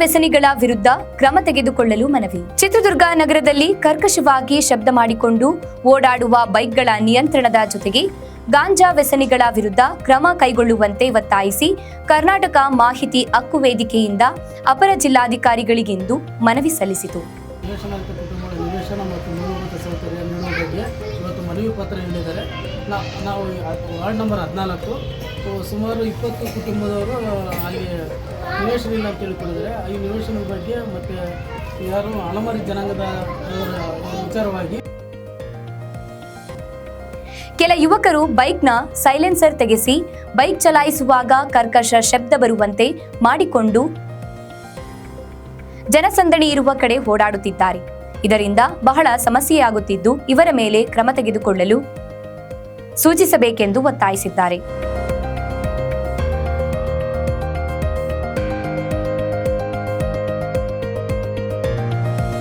ವ್ಯಸನಿಗಳ ವಿರುದ್ಧ ಕ್ರಮ ತೆಗೆದುಕೊಳ್ಳಲು ಮನವಿ. ಚಿತ್ರದುರ್ಗ ನಗರದಲ್ಲಿ ಕರ್ಕಶವಾಗಿ ಶಬ್ದ ಮಾಡಿಕೊಂಡು ಓಡಾಡುವ ಬೈಕ್ಗಳ ನಿಯಂತ್ರಣದ ಜೊತೆಗೆ ಗಾಂಜಾ ವ್ಯಸನಿಗಳ ವಿರುದ್ಧ ಕ್ರಮ ಕೈಗೊಳ್ಳುವಂತೆ ಒತ್ತಾಯಿಸಿ ಕರ್ನಾಟಕ ಮಾಹಿತಿ ಹಕ್ಕು ವೇದಿಕೆಯಿಂದ ಅಪರ ಜಿಲ್ಲಾಧಿಕಾರಿಗಳಿಗೆಂದು ಮನವಿ ಸಲ್ಲಿಸಿತು. ನಾವು ವಾರ್ಡ್ ನಂಬರ್ ಹದಿನಾಲ್ಕು ಸುಮಾರು ಇಪ್ಪತ್ತು ಕುಟುಂಬದವರು ಅಲ್ಲಿ ನಿವೇಶನ ಇಲ್ಲ ಅಂತ ಹೇಳಿಕೊಂಡಿದ್ದಾರೆ ಈ ನಿವೇಶನದ ಬಗ್ಗೆ ಮತ್ತು ಯಾರು ಅಲಮಾರಿ ಜನಾಂಗದ ವಿಚಾರವಾಗಿ ಕೆಲ ಯುವಕರು ಬೈಕ್ನ ಸೈಲೆನ್ಸರ್ ತೆಗೆಸಿ ಬೈಕ್ ಚಲಾಯಿಸುವಾಗ ಕರ್ಕಶ ಶಬ್ದ ಬರುವಂತೆ ಮಾಡಿಕೊಂಡು ಜನಸಂದಣಿ ಇರುವ ಕಡೆ ಓಡಾಡುತ್ತಿದ್ದಾರೆ. ಇದರಿಂದ ಬಹಳ ಸಮಸ್ಯೆಯಾಗುತ್ತಿದ್ದು ಇವರ ಮೇಲೆ ಕ್ರಮ ತೆಗೆದುಕೊಳ್ಳಲು ಸೂಚಿಸಬೇಕೆಂದು ಒತ್ತಾಯಿಸಿದ್ದಾರೆ.